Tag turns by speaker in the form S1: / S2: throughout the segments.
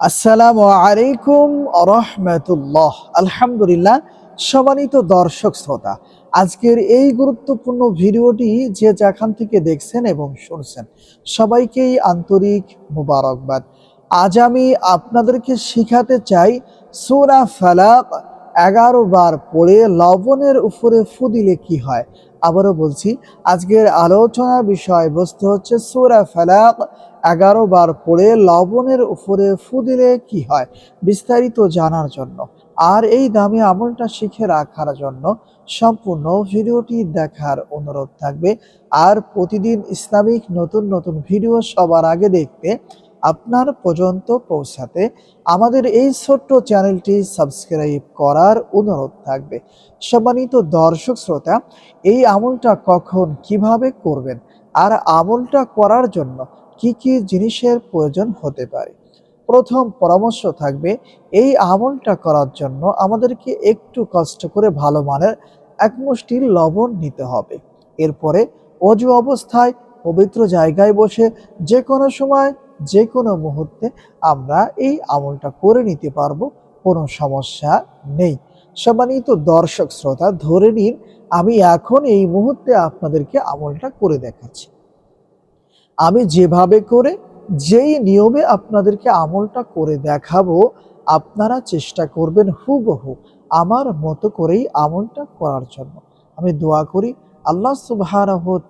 S1: আসসালামু আলাইকুম রহমতুল্লাহ। আলহামদুলিল্লাহ, সম্মানিত দর্শক শ্রোতা, আজকের এই গুরুত্বপূর্ণ ভিডিওটি যে যেখান থেকে দেখছেন এবং শুনছেন, সবাইকেই আন্তরিক মুবারকবাদ। আজ আমি আপনাদেরকে শিখাতে চাই সুরা ফালাক, এগারো বার পড়ে লবণের উপরে ফু দিলে কি হয়? আবারও বলছি, আজকের আলোচনার বিষয়বস্তু হচ্ছে সুরা ফালাক এগারো বার পড়ে লবণের উপরে ফু দিলে কি হয়, বিস্তারিত জানার জন্য। আর এই দামি আমলটা শিখে রাখার জন্য সম্পূর্ণ ভিডিওটি দেখার অনুরোধ থাকবে। আর প্রতিদিন ইসলামিক নতুন নতুন ভিডিও সবার আগে দেখতে আপনার পর্যন্ত পৌঁছাতে আমাদের এই ছোট্ট চ্যানেলটি সাবস্ক্রাইব করার অনুরোধ থাকবে। সম্মানিত দর্শক শ্রোতা, এই আমলটা কখন কীভাবে করবেন? আর আমলটা করার জন্য কি কি জিনিসের প্রয়োজন হতে পারে? প্রথম পরামর্শ থাকবে, এই আমলটা করার জন্য আমাদেরকে একটু কষ্ট করে ভালো মানের এক মুষ্টি লবণ নিতে হবে। এরপরে অজু অবস্থায় পবিত্র জায়গায় বসে যে কোনো সময় যে কোনো মুহূর্তে আমরা এই আমলটা করে নিতে পারব, কোনো সমস্যা নেই। সম্মানিত দর্শক শ্রোতা, ধরে নিন, আমি এখন এই মুহূর্তে আপনাদেরকে আমলটা করে দেখাচ্ছি। আমি যেভাবে করে, যেই নিয়মে আপনাদেরকে আমলটা করে দেখাবো, আপনারা চেষ্টা করবেন হুবহু আমার মতো করেই আমলটা করার জন্য। আমি দোয়া করি, আল্লাহ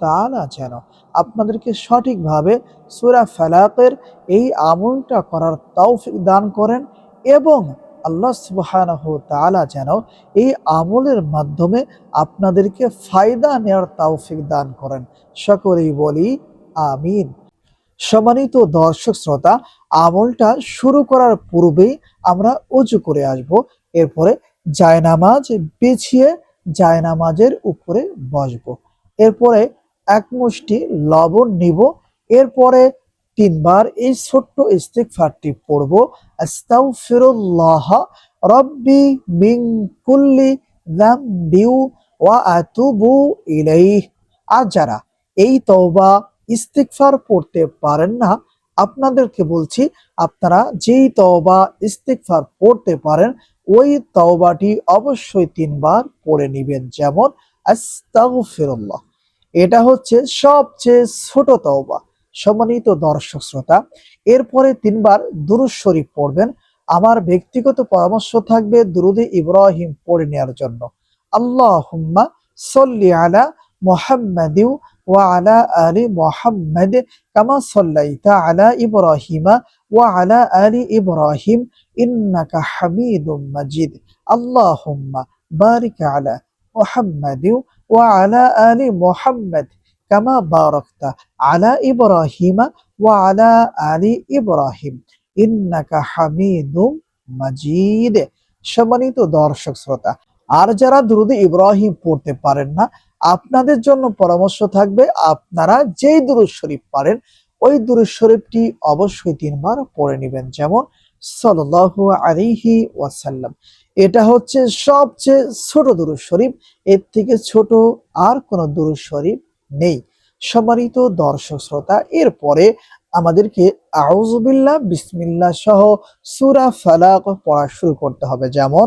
S1: তাআলা যেন আপনাদেরকে সঠিকভাবে সুরা ফালাকের এই আমলটা করার তৌফিক দান করেন এবং আল্লাহ তাআলা যেন এই আমলের মাধ্যমে আপনাদেরকে ফায়দা নেওয়ার তৌফিক দান করেন। সকলেই বলি আমিন। সম্মানিত দর্শক শ্রোতা, আমলটা শুরু করার পূর্বেই আমরা উঁচু করে আসব। এরপরে জায়নামাজ বিছিয়ে জায়নামাজের উপরে বসবো। এরপরে এক মুষ্টি লবণ নিব। এরপরে তিনবার এই ছোট্ট ইস্তিগফারটি পড়ব। আস্তাগফিরুল্লাহ রব্বি মিন কুল্লি ওয়া আতুবু ইলাইহি। আর যারা এই তওবা ইস্তিগফার পড়তে পারেন না, আপনাদেরকে বলছি আপনারা যেই তওবা ইস্তিগফার পড়তে পারেন, ওই তওবাটি অবশ্যই তিনবার পড়ে নেবেন। যেমন, আস্তাগফিরুল্লাহ। এটা হচ্ছে সবচেয়ে ছোট তওবা, সম্মানিত দর্শক শ্রোতা। এরপরে তিনবার দুরুদ শরীফ পড়বেন। আমার ব্যক্তিগত পরামর্শ থাকবে দুরুদে ইব্রাহিম পড়ে নেওয়ার জন্য। আল্লাহুম্মা সল্লি আলা মুহাম্মাদিউ وعلى آل محمد كما صليت على إبراهيم وعلى آل إبراهيم إنك حميد مجيد اللهم بارك على محمد وعلى آل محمد كما باركت على إبراهيم وعلى آل إبراهيم إنك حميد مجيد সম্মানিত দর্শক শ্রোতা আর যারা দ্রুত ইব্রাহিম পড়তে পারেন না আপনাদের জন্য পরামর্শ থাকবে, আপনারা যেই দুরুদ শরীফ পারেন, ওই দুরুদ শরীফটি অবশ্যই তিনবার পড়ে নেবেন। যেমন, সাল্লাল্লাহু আলাইহি ওয়াসাল্লাম। এটা হচ্ছে সবচেয়ে ছোট দুরুদ শরীফ, এর থেকে ছোট আর কোনো দুরুদ শরীফ নেই। সম্মানিত দর্শক শ্রোতা, এরপরে আমাদেরকে আউজুবিল্লাহ বিসমিল্লাহ সহ সূরা ফালাক পড়া শুরু করতে হবে। যেমন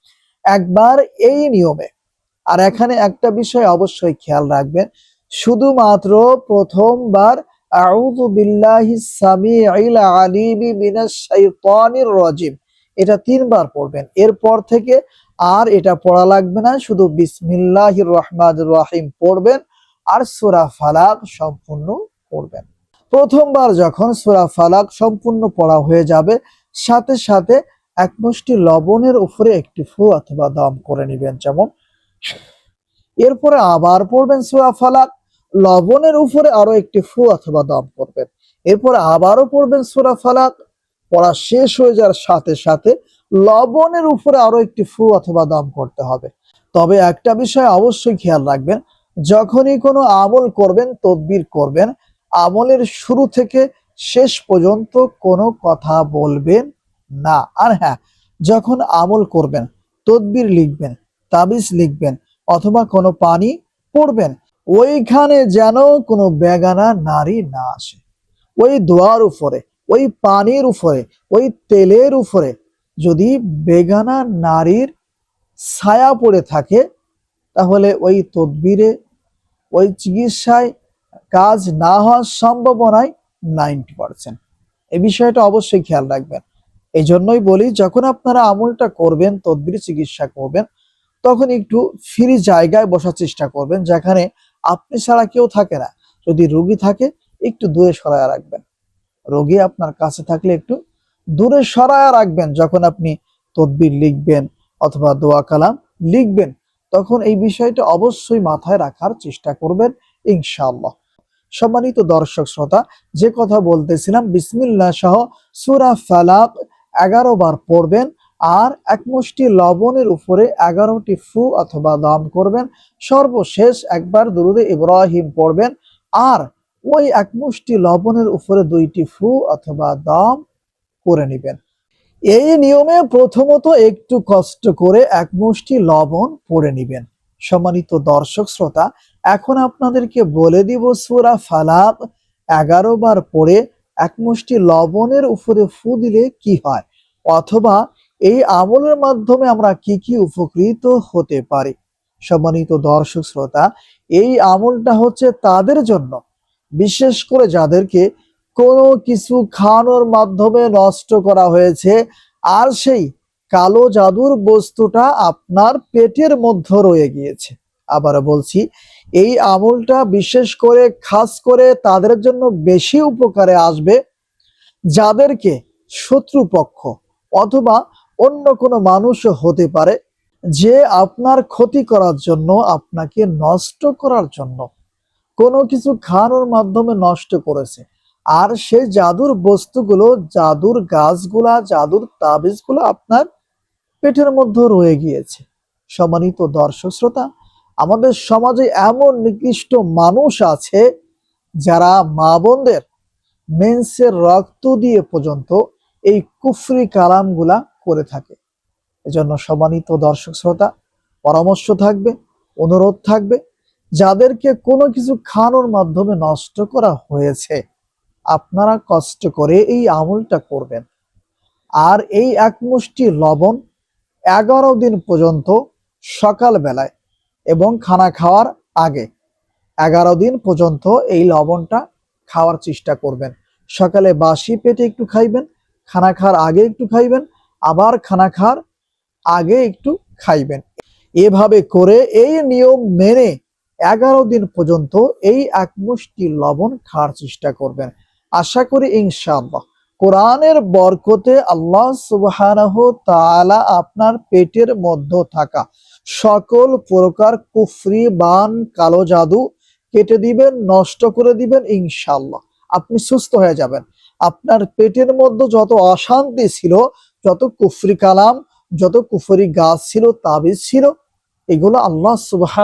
S1: একবার এই নিয়মে। আর এখানে একটা বিষয় অবশ্যই খেয়াল রাখবেন, শুধুমাত্র প্রথমবার এটা তিনবার পড়বেন। এরপর থেকে আর এটা পড়া লাগবে না, শুধু বিসমিল্লাহির রহমান রাহিম পড়বেন, আর সুরা ফালাক সম্পূর্ণ পড়বেন। প্রথমবার যখন সুরা ফালাক সম্পূর্ণ পড়া হয়ে যাবে, সাথে সাথে এক মুষ্টি লবণের উপরে একটি ফু অথবা দম করে নেবেন যেমন এরপরে আবার পড়বেন সুরা ফালাক। লবণের উপরে আরও একটি ফু অথবা দম করবেন। এরপর আবারও পড়বেন সুরা ফালাক। পড়া শেষ হয়ে যাওয়ার সাথে সাথে লবণের উপরে আরও একটি ফু অথবা দম করতে হবে। তবে একটা বিষয় অবশ্যই খেয়াল রাখবেন, যখনই কোনো আমল করবেন, তদবির করবেন, আমলের শুরু থেকে শেষ পর্যন্ত কোনো কথা বলবেন না। আর হ্যাঁ যখন আমল করবেন, তদবির লিখবেন, তাবিজ লিখবেন অথবা কোনো পানি পড়বেন, ওইখানে যেন কোনো বেগানা নারী না আসে। ওই দোয়ার উপরে, ওই পানির উপরে, ওই তেলের উপরে যদি বেগানা নারীর ছায়া পড়ে থাকে, তাহলে ওই তদবিরে, ওই চিকিৎসায় কাজ না হওয়ার সম্ভাবনায় নাইনটি পার্সেন্ট। এই বিষয়টা অবশ্যই খেয়াল রাখবেন। এই জন্যই বলি, যখন আপনারা আমলটা করবেন, তদবির চিকিৎসা করবেন, তখন একটু ফ্রি জায়গায় বসার চেষ্টা করবেন, যেখানে আপনি ছাড়া কেউ থাকে না। যদি রোগী থাকে, একটু দূরে সরায় রাখবেন। রোগী আপনার কাছে থাকলে একটু দূরে সরায় রাখবেন। যখন আপনি তদবির লিখবেন অথবা দোয়া কালাম লিখবেন, তখন এই বিষয়টা অবশ্যই মাথায় রাখার চেষ্টা করবেন, ইনশাআল্লাহ। সম্মানিত দর্শক শ্রোতা, যে কথা বলতেছিলাম, বিসমিল্লাহ সহ সুরা ফালাক এগারো বার পড়বেন আর এক মুষ্টি লবণের উপরে এগারোটি ফু অথবা দম করবেন। সর্বশেষ একবার দুরুদে ইব্রাহিম পড়বেন আর ওই এক মুষ্টি লবণের উপরে দুইটি ফু অথবা দম করে নেবেন। এই নিয়মে প্রথমত একটু কষ্ট করে এক মুষ্টি লবণ পড়ে নেবেন। সম্মানিত দর্শক শ্রোতা, এখন আপনাদেরকে বলে দিব সুরা ফালাক। এগারো বার পড়ে এক মুষ্টি লবণের উপরে ফু দিলে কি হয়? অথবা এই আমলের মাধ্যমে আমরা কি কি উপকৃত হতে পারি? সম্মানিত দর্শক শ্রোতা, এই আমলটা হচ্ছে তাদের জন্য। বিশেষ করে যাদেরকে কোনো কিছু খাওয়ানোর মাধ্যমে নষ্ট করা হয়েছে, আর সেই কালো জাদুর বস্তুটা আপনার পেটের মধ্যে রয়ে গিয়েছে। আবার বলছি, এই আমলটা বিশেষ করে, খাস করে তাদের জন্য বেশি উপকারে আসবে যাদেরকে শত্রুপক্ষ অথবা অন্য কোনো মানুষও হতে পারে যে আপনার ক্ষতি করার জন্য, আপনাকে নষ্ট করার জন্য কোনো কিছু খাওয়ানোর মাধ্যমে নষ্ট করেছে। আর সেই জাদুর বস্তুগুলো, জাদুর গাছগুলা, জাদুর তাবিজগুলো আপনার পেটের মধ্যে রয়ে গিয়েছে। সম্মানিত দর্শক শ্রোতা, আমাদের সমাজে এমন নিকৃষ্ট মানুষ আছে যারা মা বোনদের মেন্সের রক্ত দিয়ে পর্যন্ত এই কুফরি কালামগুলা করে থাকে। এজন্য সম্মানিত দর্শক শ্রোতা, পরামর্শ থাকবে, অনুরোধ থাকবে, যাদেরকে কোনো কিছু খাওয়ানোর মাধ্যমে নষ্ট করা হয়েছে, আপনারা কষ্ট করে এই আমলটা করবেন। আর এই এক মুষ্টি লবণ এগারো দিন পর্যন্ত সকাল বেলায় এবং খানা খাওয়ার আগে এগারো দিন পর্যন্ত এই লবণটা খাওয়ার চেষ্টা করবেন। সকালে বাসি পেটে একটু খাইবেন খানা খাওয়ার আগে একটু খাইবেন, আবার খানা খাওয়ার আগে একটু খাইবেন। এভাবে করে এই নিয়ম মেনে এগারো দিন পর্যন্ত এই এক মুষ্টি লবণ খাওয়ার চেষ্টা করবেন। আশা করি ইনশাআল্লাহ। কোরআনের বরকতে আল্লাহ সুবহানাহু তাআলা আপনার পেটের মধ্যে থাকা সকল প্রকার কুফরি, বান, কালো জাদু কেটে দিবেন, নষ্ট করে দিবেন ইনশাআল্লাহ। আপনি সুস্থ হয়ে যাবেন। আপনার পেটের মধ্যে যত অশান্তি ছিল, যত কুফরি কালাম, যত কুফরি গাছ ছিল, তাবিজ ছিল, এগুলো আল্লাহ সুবাহ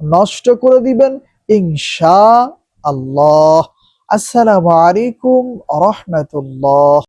S1: নষ্ট করে দিবেন ইনশা আল্লাহ। আসসালামু আলাইকুম রহমতুল্লাহ।